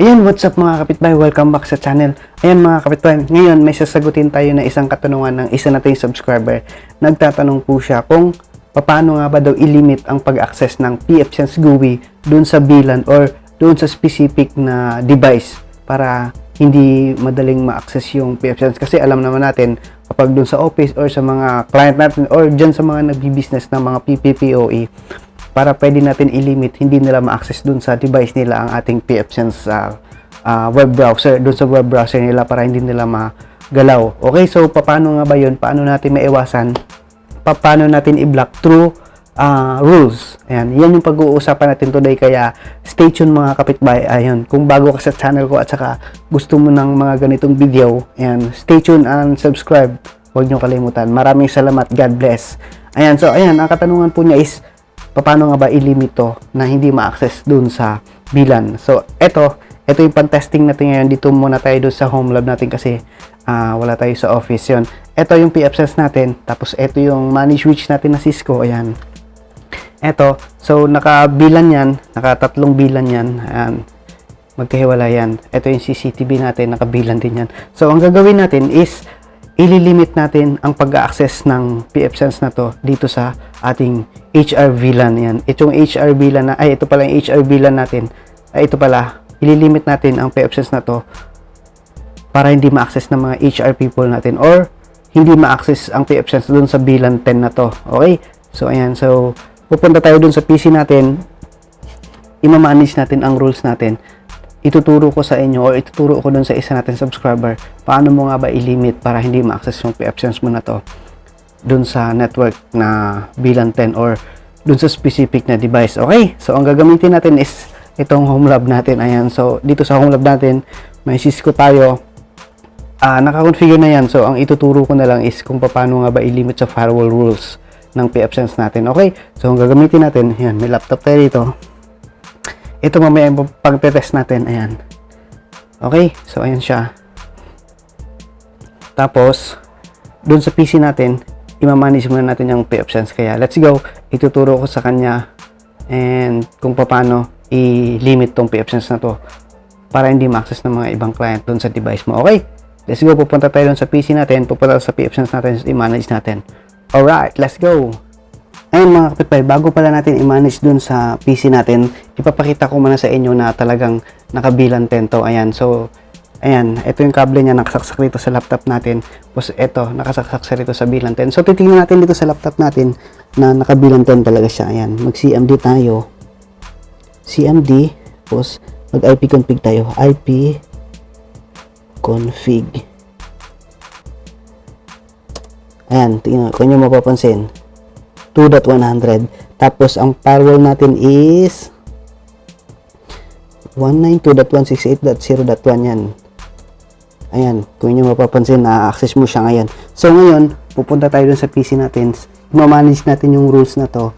Ayan, what's up mga kapitbahay? Welcome back sa channel. Ayan mga kapitbahay, ngayon may sasagutin tayo na isang katanungan ng isa nating subscriber. Nagtatanong po siya kung paano nga ba daw ilimit ang pag-access ng PFSense GUI dun sa VLAN or dun sa specific na device para hindi madaling ma-access yung PFSense. Kasi alam naman natin, kapag dun sa office or sa mga client natin or dyan sa mga nagbi-business ng mga PPPoE, para pwede natin i-limit hindi nila ma-access dun sa device nila ang ating PFSense sa ah, web browser, dun sa web browser nila para hindi nila magalaw. Okay, so paano nga ba yun? Paano natin maiwasan? Pa- Paano natin i-block through ah, rules? Ayan, yan yung pag-uusapan natin today kaya stay tuned mga kapitbahay. Ayun, kung bago ka sa channel ko at saka gusto mo ng mga ganitong video, ayan, stay tuned and subscribe. Huwag niyo kalimutan. Maraming salamat. God bless. Ayan, so ayan, ang katanungan po niya is paano nga ba i-limit to na hindi ma-access dun sa VLAN. So, eto, eto yung pan-testing natin ngayon. Dito muna tayo dun sa home lab natin kasi ah, wala tayo sa office yon. Eto yung PFSense natin. Tapos, eto yung manage switch natin na Cisco. Ayan. Eto, so naka-bilan yan, naka-tatlong bilan yan. Ayan. Magkahiwala yan. Ito yung CCTV natin, nakabilan din yan. So, ang gagawin natin is, ililimit natin ang pag-access ng PFSense na to dito sa ating HR VLAN yan. Itong HR VLAN na, ay ito pala yung HR VLAN natin. Ay ito pala, ililimit natin ang PFSense na to para hindi ma-access ng mga HR people natin or hindi ma-access ang PFSense dun sa VLAN 10 na to. Okay? So, ayan. So, pupunta tayo dun sa PC natin. Ima-manage natin ang rules natin ituturo ko sa inyo or ituturo ko dun sa isa natin subscriber paano mo nga ba i-limit para hindi ma-access yung PFSense mo na to dun sa network na VLAN 10 or dun sa specific na device. Okay? So, ang gagamitin natin is itong home lab natin. Ayan. So, dito sa home lab natin, may Cisco tayo. Ah, naka-configure na yan. So, ang ituturo ko na lang is kung paano nga ba i-limit sa firewall rules ng PFSense natin. Okay? So, ang gagamitin natin, yan, may laptop tayo dito ito mamaya yung pag-test natin. Ayan. Okay? So, ayan siya. Tapos, dun sa PC natin, imamanage muna natin yung PFSense. Kaya, let's go. Ituturo ko sa kanya and kung paano i-limit tong PFSense na to para hindi ma-access ng mga ibang client dun sa device mo. Okay? Let's go. Pupunta tayo dun sa PC natin. Pupunta sa PFSense natin. I-manage natin. Alright, let's go. Ayun mga kapitbahay, bago pala natin i-manage dun sa PC natin, ipapakita ko muna sa inyo na talagang nakabilan tento. Ayan, so, ayan, ito yung kable niya nakasaksak dito sa laptop natin. Tapos ito, nakasaksak siya dito sa bilan 10. So, titingnan natin dito sa laptop natin na nakabilan 10 talaga siya. Ayan, mag-CMD tayo. CMD, tapos mag-IP config tayo. IP config. Ayan, tingnan, kung nyo mapapansin, 2.100. Tapos, ang firewall natin is 192.168.0.1 yan. Ayan, kung inyo mapapansin, na-access mo siya ngayon. So, ngayon, pupunta tayo dun sa PC natin. Ma-manage natin yung rules na to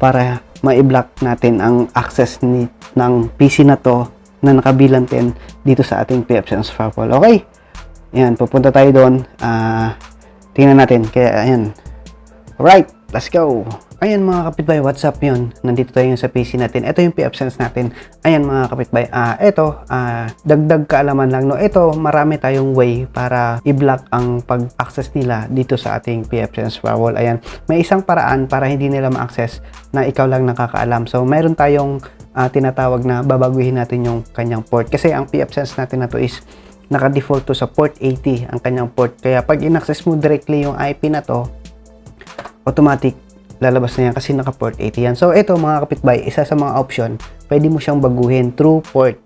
para ma-block natin ang access ni, ng PC na to na nakabilang 10 dito sa ating PFSense firewall. Okay? Ayan, pupunta tayo doon. Ah, tingnan natin. Kaya, ayan. Alright, let's go. Ayan mga kapitbahay, what's up yun? Nandito tayo sa PC natin. Ito yung PFSense natin. Ayan mga kapitbahay, ah, ito, ah, dagdag kaalaman lang, no? Ito, marami tayong way para i-block ang pag-access nila dito sa ating PFSense firewall. Ayan, may isang paraan para hindi nila ma-access na ikaw lang nakakaalam. So, mayroon tayong ah, tinatawag na babaguhin natin yung kanyang port. Kasi ang PFSense natin na to is naka-default to sa port 80 ang kanyang port. Kaya pag in-access mo directly yung IP na to, automatic lalabas na yan kasi naka port 80 yan. So ito mga kapitbahay, isa sa mga option, pwede mo siyang baguhin through port.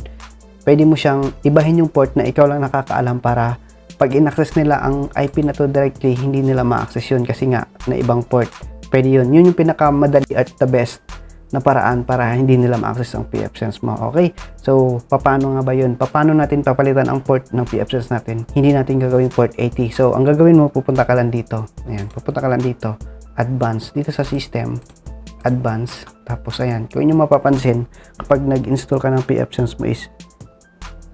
Pwede mo siyang ibahin yung port na ikaw lang nakakaalam para pag in-access nila ang IP na to directly, hindi nila ma-access yun kasi nga na ibang port. Pwede yun. Yun yung pinakamadali at the best na paraan para hindi nila ma-access ang PFSense mo. Okay? So, paano nga ba yun? Paano natin papalitan ang port ng PFSense natin? Hindi natin gagawin port 80. So, ang gagawin mo, pupunta ka lang dito. Ayan, pupunta ka lang dito. Advanced. Dito sa system. Advanced. Tapos, ayan. Kung inyo mapapansin, kapag nag-install ka ng PFSense mo is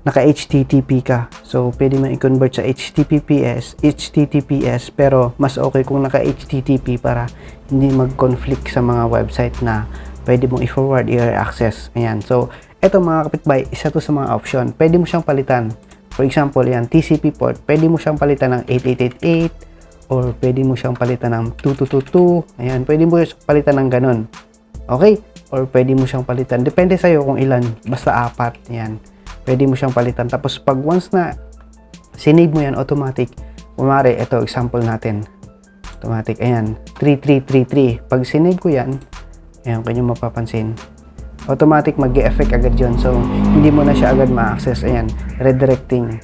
naka-HTTP ka. So, pwede mo i-convert sa HTTPS, HTTPS, pero mas okay kung naka-HTTP para hindi mag-conflict sa mga website na pwede mong i-forward i-access. Ayan. So, eto mga kapitbahay, isa to sa mga option. Pwede mo siyang palitan. For example, yan, TCP port, pwede mo siyang palitan ng 8888 or pwede mo siyang palitan ng 2222. Ayan, pwede mo siyang palitan ng ganun. Okay? Or pwede mo siyang palitan. Depende sa'yo kung ilan. Basta apat. Yan. Pwede mo siyang palitan. Tapos pag once na sinave mo yan, automatic. Kumari, ito, example natin. Automatic. Ayan. 3333. Pag sinave ko yan, ayan, kanya mapapansin. Automatic mag effect agad yun. So, hindi mo na siya agad ma-access. Ayan. Redirecting.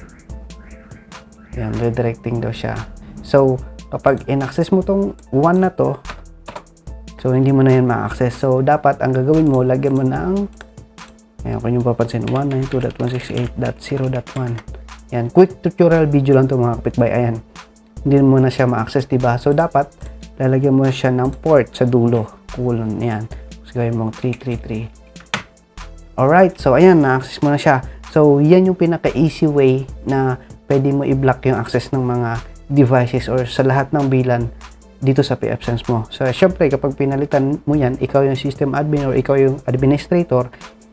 Ayan. Redirecting daw siya. So, kapag in-access mo tong one na to, So, hindi mo na yan ma-access. So, dapat ang gagawin mo, lagyan mo ng ayan, kung yung papansin, 192.168.0.1 yan, quick tutorial video lang to mga kapitbay. Ayan, hindi mo na siya ma-access, diba? So, dapat, lalagyan mo na siya ng port sa dulo. Kulon, yan. So, gawin mong 333. Alright, so ayan, na-access mo na siya. So, yan yung pinaka-easy way na pwede mo i-block yung access ng mga devices or sa lahat ng bilan dito sa PFSense mo. So, syempre, kapag pinalitan mo yan, ikaw yung system admin or ikaw yung administrator,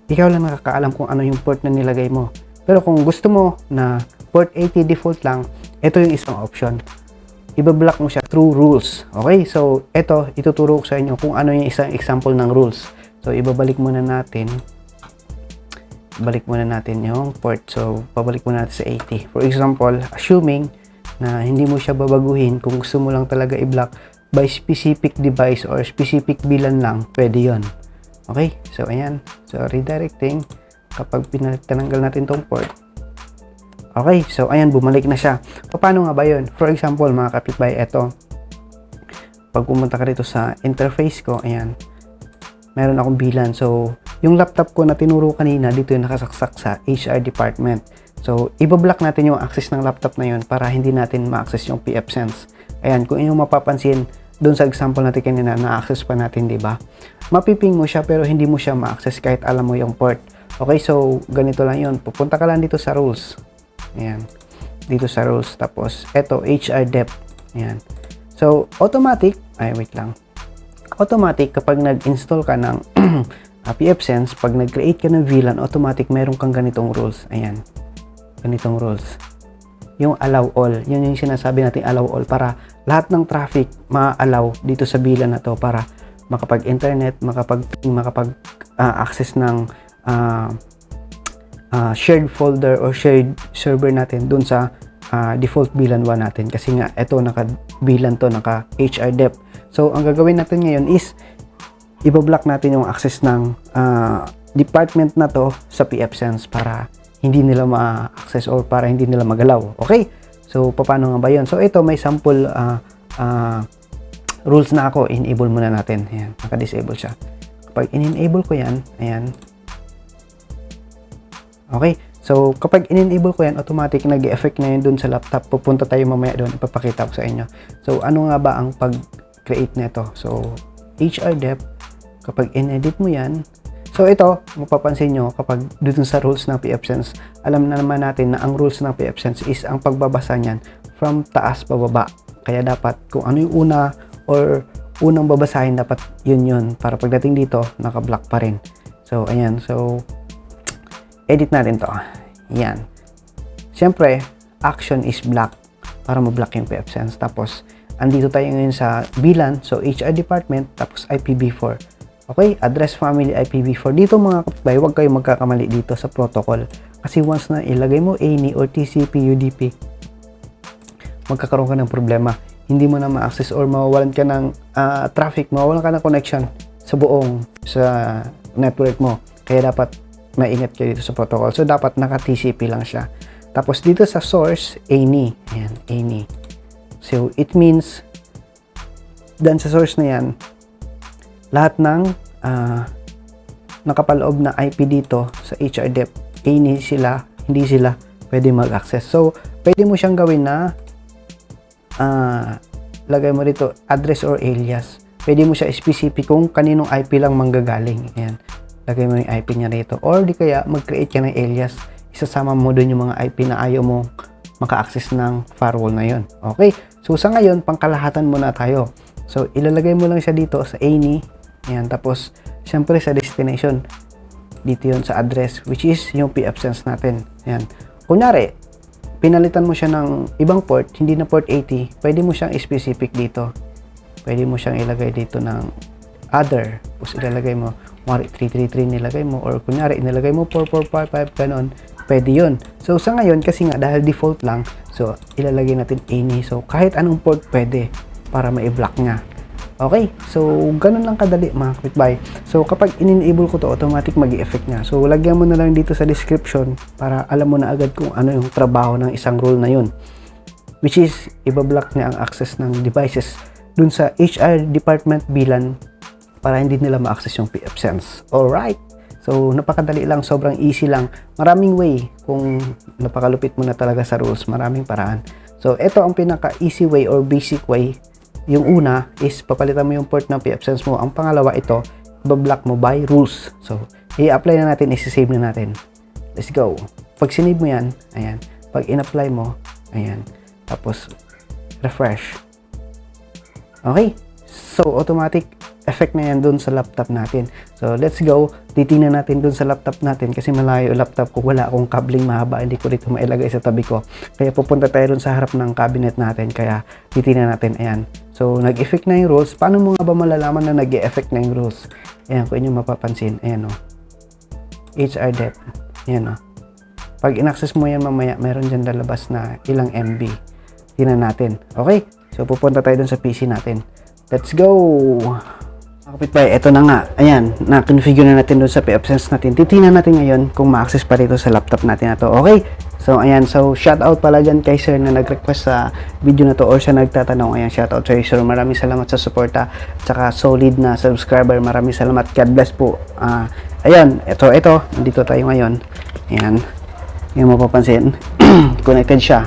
ikaw lang nakakaalam kung ano yung port na nilagay mo. Pero kung gusto mo na port 80 default lang, ito yung isang option. Ibablock mo siya through rules. Okay? So, ito, ituturo ko sa inyo kung ano yung isang example ng rules. So, ibabalik muna natin. Balik muna natin yung port. So, pabalik muna natin sa 80. For example, assuming na hindi mo siya babaguhin kung gusto mo lang talaga i-block by specific device or specific bilan lang, pwede yon. Okay? So, ayan. So, redirecting. Kapag pinatanggal natin tong port. Okay. So, ayan. Bumalik na siya. Paano nga ba yun? For example, mga kapitbahay, eto. Pag pumunta ka dito sa interface ko, ayan. Meron akong bilan. So, yung laptop ko na tinuro kanina, dito yung nakasaksak sa HR department. So, ibablock natin yung access ng laptop na yun para hindi natin ma-access yung PFSense. Ayan, kung inyong mapapansin, doon sa example natin kanina, na-access pa natin, di ba? Mapiping mo siya pero hindi mo siya ma-access kahit alam mo yung port. Okay, so ganito lang yun. Pupunta ka lang dito sa rules. Ayan. Dito sa rules. Tapos, eto, HR depth. Ayan. So, automatic, ay wait lang. Automatic, kapag nag-install ka ng uh, PFSense, pag nag-create ka ng VLAN, automatic meron kang ganitong rules. Ayan ganitong rules. Yung allow all, yun yung sinasabi natin allow all para lahat ng traffic ma-allow dito sa bilan na to para makapag-internet, makapag makapag uh, access ng uh, uh, shared folder or shared server natin dun sa uh, default bilan 1 natin kasi nga ito naka bilan to naka HR depth. So ang gagawin natin ngayon is ibablock natin yung access ng uh, department na to sa PFSense para hindi nila ma-access or para hindi nila magalaw. Okay? So, paano nga ba yun? So, ito may sample uh, uh, rules na ako. Enable muna natin. Ayan, naka-disable siya. Kapag in-enable ko yan, ayan. Okay? So, kapag in-enable ko yan, automatic nag-effect na yun dun sa laptop. Pupunta tayo mamaya doon. Ipapakita ko sa inyo. So, ano nga ba ang pag-create nito? So, HR depth, kapag in-edit mo yan, So ito, mapapansin nyo kapag dito sa rules ng PFSense, alam na naman natin na ang rules ng PFSense is ang pagbabasa niyan from taas pababa. Kaya dapat kung ano yung una or unang babasahin dapat yun yun para pagdating dito naka-block pa rin. So ayan, so edit natin to. Yan. Siyempre, action is black para ma-block yung PFSense. Tapos andito tayo ngayon sa VLAN, so HR department, tapos IPv4 Okay, address family IPv4. Dito mga kapitbahay, huwag kayong magkakamali dito sa protocol. Kasi once na ilagay mo ANI or TCP UDP, magkakaroon ka ng problema. Hindi mo na ma-access or mawawalan ka ng uh, traffic, mawawalan ka ng connection sa buong sa network mo. Kaya dapat maingat kayo dito sa protocol. So, dapat naka-TCP lang siya. Tapos, dito sa source, ANI. Ayan, ANI. So, it means, dan sa source na yan, lahat ng uh, nakapaloob na IP dito sa HRDEP, hindi sila, hindi sila pwede mag-access. So, pwede mo siyang gawin na uh, lagay mo dito address or alias. Pwede mo siya specific kung kaninong IP lang manggagaling. Ayan. Lagay mo yung IP niya rito. Or di kaya mag-create ka ng alias. Isasama mo doon yung mga IP na ayaw mo maka-access ng firewall na yon. Okay? So, sa ngayon, pangkalahatan muna tayo. So, ilalagay mo lang siya dito sa ANI Ayan, tapos, syempre sa destination, dito yon sa address which is yung pabsence natin. Ayan. Kunyari, pinalitan mo siya ng ibang port, hindi na port 80, pwede mo siyang specific dito. Pwede mo siyang ilagay dito ng other. Tapos ilalagay mo, kunyari 333 nilagay mo or kunyari inilagay mo 4455 ganon. Pwede yun. So sa ngayon, kasi nga dahil default lang, so ilalagay natin any. So kahit anong port pwede para ma-block niya. Okay, so ganun lang kadali mga kapitbahay. So kapag in-enable ko to, automatic mag effect niya. So lagyan mo na lang dito sa description para alam mo na agad kung ano yung trabaho ng isang rule na yun. Which is, ibablock niya ang access ng devices dun sa HR department bilan para hindi nila ma-access yung PFSense. Alright, so napakadali lang, sobrang easy lang. Maraming way kung napakalupit mo na talaga sa rules, maraming paraan. So ito ang pinaka easy way or basic way yung una is papalitan mo yung port ng PFSense mo. Ang pangalawa ito, ibablock mo by rules. So, i-apply na natin, isi-save na natin. Let's go. Pag sinave mo yan, ayan. Pag in-apply mo, ayan. Tapos, refresh. Okay. So, automatic effect na yan dun sa laptop natin. So, let's go. Titingnan natin dun sa laptop natin kasi malayo yung laptop ko. Wala akong cabling mahaba. Hindi ko dito mailagay sa tabi ko. Kaya pupunta tayo dun sa harap ng cabinet natin. Kaya titingnan natin. Ayan. So, nag-effect na yung rules. Paano mo nga ba malalaman na nag-effect na yung rules? Ayan, kung inyo mapapansin. Ayan o. HR depth. Ayan o. Pag in-access mo yan mamaya, meron dyan lalabas na ilang MB. Tingnan natin. Okay? So, pupunta tayo dun sa PC natin. Let's go! Mga kapitbahay, eto na nga. Ayan, na-configure na natin dun sa PFSense natin. Titingnan natin ngayon kung ma-access pa dito sa laptop natin na to. Okay? So, ayan. So, shout out pala dyan kay sir na nag-request sa video na to or siya nagtatanong. Ayan, shout out sir. Sir, maraming salamat sa suporta. Tsaka solid na subscriber. Maraming salamat. God bless po. Ah, ayan, eto, eto. Nandito tayo ngayon. Ayan. Yung mapapansin. Connected siya.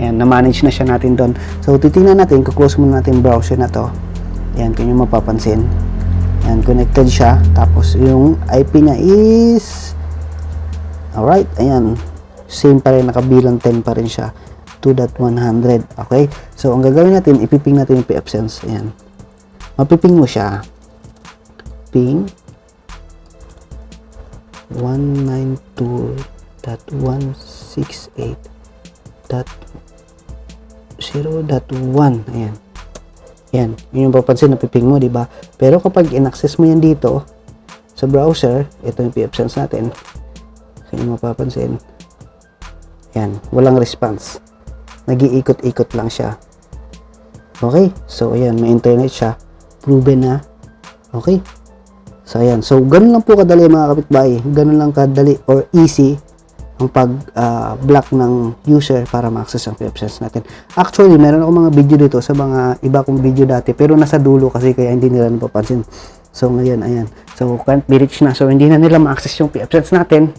Ayan, na-manage na siya natin doon. So, titingnan natin. Kuklose muna natin browser na to. Ayan, kung yung mapapansin. Ayan, connected siya. Tapos, yung IP niya is... Alright, ayan. Same pa rin, nakabilang 10 pa rin siya. 2.100. Okay? So, ang gagawin natin, ipiping natin yung PFSense. Ayan. Mapiping mo siya. Ping. 192.168.0.1. Ayan. Yan, yun yung papansin na piping mo, di ba? Pero kapag in-access mo yan dito sa browser, ito yung PFSense natin. Kung yung mapapansin, yan, walang response. Nag-iikot-ikot lang siya. Okay, so ayan, may internet siya. Proven na. Okay. So ayan, so ganun lang po kadali mga kapitbahay. Ganun lang kadali or easy ang pag-block ng user para ma-access ang PFSense natin. Actually, meron ako mga video dito sa mga iba kong video dati pero nasa dulo kasi kaya hindi nila napapansin. So, ngayon, ayan. So, can't be reached na. So, hindi na nila ma-access yung PFSense natin.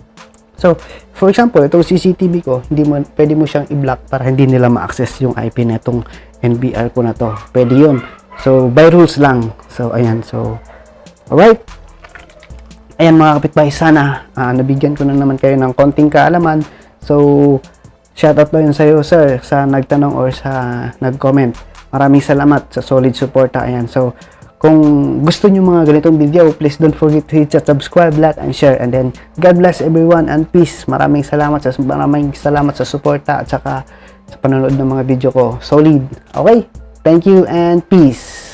So, for example, itong CCTV ko, hindi mo, pwede mo siyang i-block para hindi nila ma-access yung IP na itong NBR ko na to. Pwede yun. So, by rules lang. So, ayan. So, alright. Ayan mga kapitbahay, sana ah, nabigyan ko na naman kayo ng konting kaalaman. So, shoutout daw yun sa'yo, sir, sa nagtanong or sa nag-comment. Maraming salamat sa solid suporta. Ayan, so, kung gusto nyo mga ganitong video, please don't forget to hit that subscribe, like, and share. And then, God bless everyone and peace. Maraming salamat sa maraming salamat sa suporta at saka sa panonood ng mga video ko. Solid. Okay? Thank you and peace.